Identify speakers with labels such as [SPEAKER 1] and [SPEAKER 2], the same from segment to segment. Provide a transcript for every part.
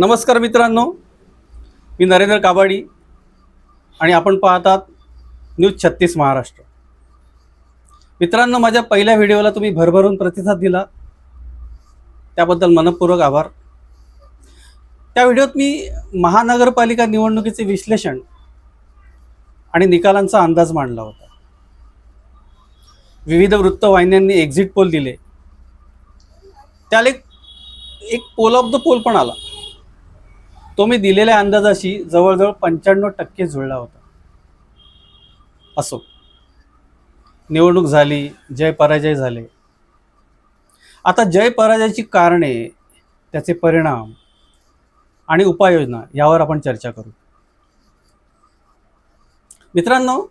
[SPEAKER 1] नमस्कार मित्रांनो मी नरेंद्र काबाडी आणि आपण पाहतात न्यूज छत्तीस महाराष्ट्र. मित्रांनो माझ्या पहिल्या व्हिडिओला तुम्ही भरभरून प्रतिसाद दिला. त्याबद्दल मनपूर्वक आभार. त्या व्हिडिओत मी महानगरपालिका निवडणुकीचे विश्लेषण आणि निकालांचा अंदाज मांडला होता. विविध वृत्तवाहिन्यांनी एक्झिट पोल दिले. त्याला एक एक पोल ऑफ द पोल पण आला. तो मी दिलेल्या अंदाजाशी जवळजवळ पंच्याण्णव टक्के जुळला होता. असो. निवडणूक झाली जय पराजय झाले. आता जय पराजयाची कारणे त्याचे परिणाम आणि उपाययोजना यावर आपण चर्चा करू. मित्रांनो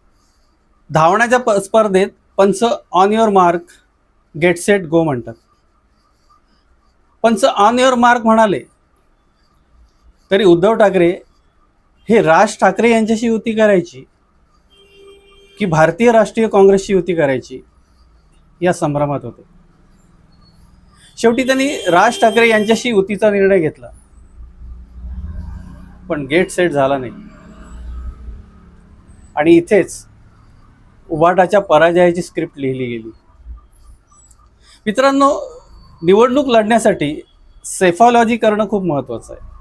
[SPEAKER 1] धावण्याच्या प स्पर्धेत पंच on your mark get set go म्हणतात. पंच ऑन युअर मार्क म्हणाले तरी उद्धव ठाकरे हे राज ठाकरे यांच्याशी युती करायची की भारतीय राष्ट्रीय काँग्रेसची युती करायची या संभ्रमात होते. शेवटी त्यांनी राज ठाकरे यांच्याशी युतीचा निर्णय घेतला. पण गेट सेट झाला नाही. आणि इथेच उभाटाच्या पराजयाची स्क्रिप्ट लिहिली गेली. मित्रांनो निवडणूक लढण्यासाठी सेफॉलॉजी करणं खूप महत्त्वाचं आहे.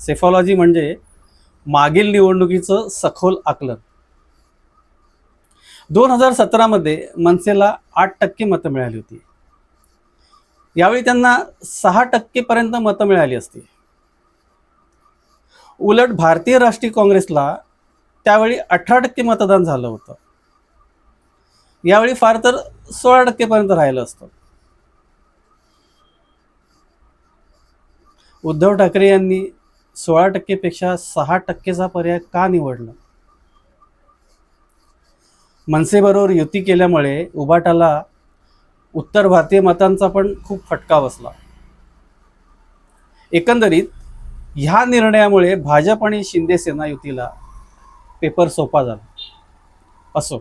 [SPEAKER 1] सेफॉलॉजी म्हणजे मागील निवडणुकीचं सखोल आकलन. दोन हजार सतरामध्ये मनसेला आठ टक्के मतं मिळाली होती. यावेळी त्यांना सहा टक्केपर्यंत मतं मिळाली असती. उलट भारतीय राष्ट्रीय काँग्रेसला त्यावेळी अठरा टक्के मतदान झालं होतं. यावेळी फार तर सोळा टक्केपर्यंत राहिलं असतं. उद्धव ठाकरे यांनी सोळा टक्केपेक्षा सहा टक्केचा पर्याय का निवडला? मनसेबरोबर युती केल्यामुळे उबाटाला उत्तर भारतीय मतांचा पण खूप फटका बसला. एकंदरीत ह्या निर्णयामुळे भाजप आणि शिंदे सेना युतीला पेपर सोपा झाला. असो.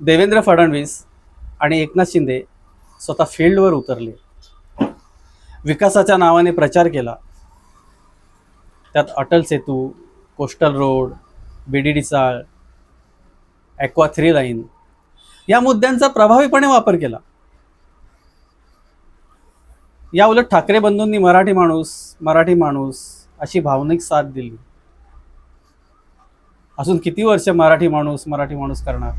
[SPEAKER 1] देवेंद्र फडणवीस आणि एकनाथ शिंदे स्वतः फील्डवर उतरले. विकासाच्या नावाने प्रचार केला. त्यात Atal Setu coastal road B D D chawl aqua three line या मुद्द्यांचा प्रभावीपणे वापर केला. या उलट ठाकरे बंधूंनी मराठी माणूस मराठी माणूस अशी भावनिक साथ दिली. अजून किती वर्ष मराठी माणूस मराठी माणूस करणार?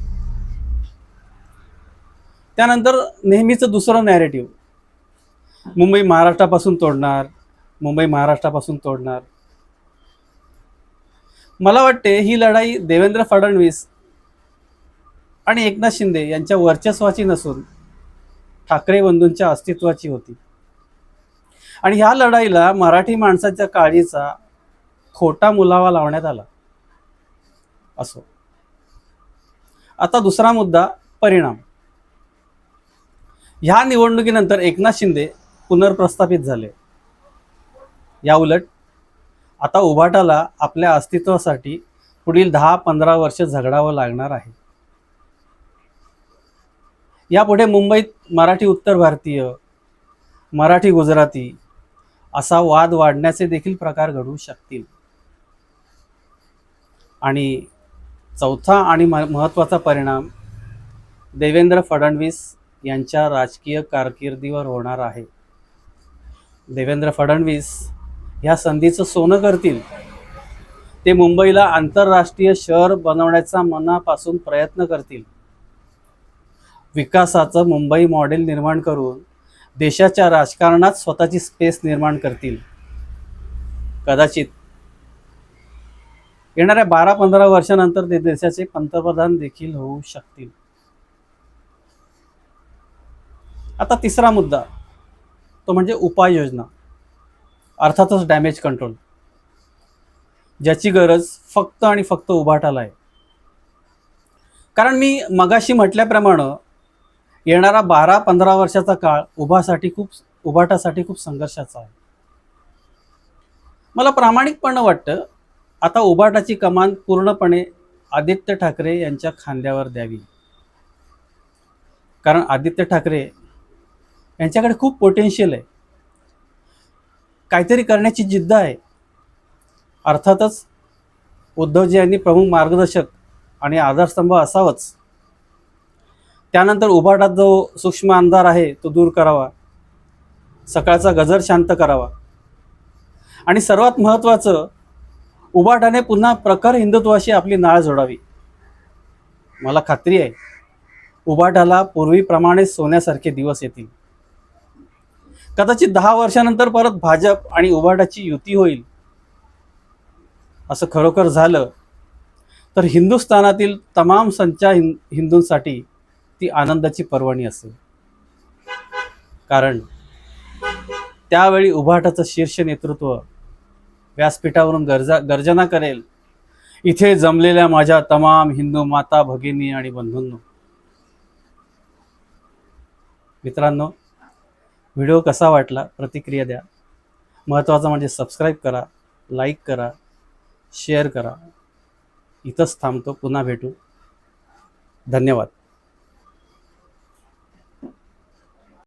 [SPEAKER 1] त्यानंतर नेहमीचं दुसरं नॅरेटिव्ह मुंबई महाराष्ट्रापासून तोडणार मुंबई महाराष्ट्रापासून तोडणार. मला वाटते ही लढाई देवेंद्र फडणवीस आणि एकनाथ शिंदे यांच्या वर्चस्वाची नसून ठाकरे बंधूंच्या अस्तित्वाची होती. आणि ह्या लढाईला मराठी माणसाच्या काळीचा खोटा मुलावा लावण्यात आला. असो. आता दुसरा मुद्दा परिणाम. ह्या निवडणुकीनंतर एकनाथ शिंदे पुनर्प्रस्थापित झाले. या उलट आता उभाटाला आपल्या अस्तित्वासाठी पुढील दहा पंधरा वर्ष झगडावं लागणार आहे. यापुढे मुंबईत मराठी उत्तर भारतीय मराठी गुजराती असा वाद वाढण्याचे देखील प्रकार घडू शकतील. आणि चौथा आणि म महत्त्वाचा परिणाम देवेंद्र फडणवीस यांच्या राजकीय कारकिर्दीवर होणार आहे. देवेंद्र फडणवीस ह्या संधीचं सोनं करतील. ते मुंबईला आंतरराष्ट्रीय शहर बनवण्याचा मनापासून प्रयत्न करतील. विकासाचं मुंबई मॉडेल निर्माण करून देशाच्या राजकारणात स्वतःची स्पेस निर्माण करतील. कदाचित येणाऱ्या बारा पंधरा वर्षानंतर ते देशाचे पंतप्रधान देखील होऊ शकतील. आता तिसरा मुद्दा तो म्हणजे उपाययोजना. अर्थातच डॅमेज कंट्रोल ज्याची गरज फक्त आणि फक्त उभाटाला आहे. कारण मी मगाशी म्हटल्याप्रमाणे येणारा बारा पंधरा वर्षाचा काळ उभासाठी खूप उभाटासाठी खूप संघर्षाचा आहे. मला प्रामाणिकपणे वाटतं आता उभाटाची कमान पूर्णपणे आदित्य ठाकरे यांच्या खांद्यावर द्यावी. कारण आदित्य ठाकरे यांच्याकडे खूप पोटेन्शियल आहे. काहीतरी करण्याची जिद्द आहे. अर्थातच उद्धवजी यांनी प्रमुख मार्गदर्शक आणि आधारस्तंभ असावंच. त्यानंतर उभाटात जो सूक्ष्म अंधार आहे तो दूर करावा. सकाळचा गजर शांत करावा. आणि सर्वात महत्त्वाचं उभाटाने पुन्हा प्रखर हिंदुत्वाशी आपली नाळ जोडावी. मला खात्री आहे उभाटाला पूर्वीप्रमाणे सोन्यासारखे दिवस येतील. कदाचित दहा वर्षानंतर परत भाजप आणि उभाटाची युती होईल. असं खरोखर झालं तर हिंदुस्थानातील तमाम संचा हिं हिंदूंसाठी ती आनंदाची पर्वणी असेल. कारण त्यावेळी उभाटाचं शीर्ष नेतृत्व व्यासपीठावरून गरजा गर्जना करेल. इथे जमलेल्या माझ्या तमाम हिंदू माता भगिनी आणि बंधूंनो मित्रांनो व्हिडिओ कसा वाटला प्रतिक्रिया द्या. महत्त्वाचं म्हणजे सबस्क्राईब करा लाईक करा शेअर करा. इथंच थांबतो पुन्हा भेटू. धन्यवाद.